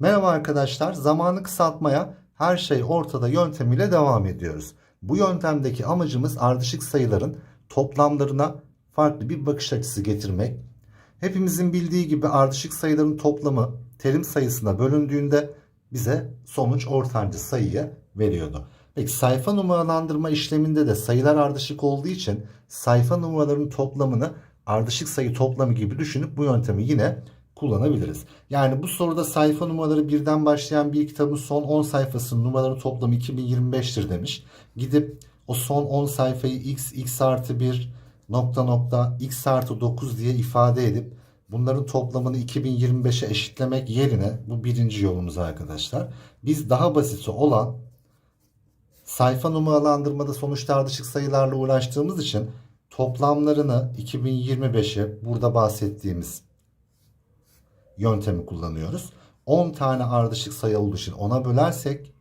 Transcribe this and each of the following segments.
Merhaba arkadaşlar. Zamanı kısaltmaya her şey ortada yöntemiyle devam ediyoruz. Bu yöntemdeki amacımız ardışık sayıların toplamlarına farklı bir bakış açısı getirmek. Hepimizin bildiği gibi ardışık sayıların toplamı terim sayısına bölündüğünde bize sonuç ortancı sayıyı veriyordu. Peki sayfa numaralandırma işleminde de sayılar ardışık olduğu için sayfa numaralarının toplamını ardışık sayı toplamı gibi düşünüp bu yöntemi yine kullanabiliriz. Yani bu soruda sayfa numaraları birden başlayan bir kitabın son 10 sayfasının numaraları toplamı 2025'tir demiş. Gidip o son 10 sayfayı x, x artı 1 nokta nokta x artı 9 diye ifade edip bunların toplamını 2025'e eşitlemek yerine bu birinci yolumuz arkadaşlar. Biz daha basiti olan sayfa numaralandırmada sonuçta ardışık sayılarla uğraştığımız için toplamlarını 2025'e burada bahsettiğimiz yöntemi kullanıyoruz. 10 tane ardışık sayı olduğu için 10'a bölersek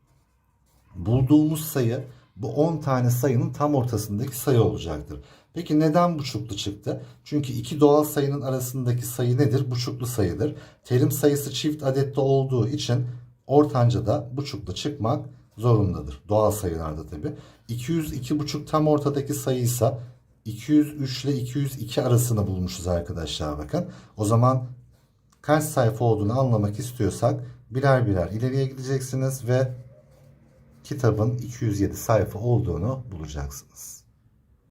bulduğumuz sayı bu 10 tane sayının tam ortasındaki sayı olacaktır. Peki neden buçuklu çıktı? Çünkü iki doğal sayının arasındaki sayı nedir? Buçuklu sayıdır. Terim sayısı çift adette olduğu için ortanca da buçuklu çıkmak zorundadır. Doğal sayılarda tabi. 202 buçuk tam ortadaki sayıysa 203 ile 202 arasını bulmuşuz arkadaşlar bakın. O zaman kaç sayfa olduğunu anlamak istiyorsak birer birer ileriye gideceksiniz ve kitabın 207 sayfa olduğunu bulacaksınız.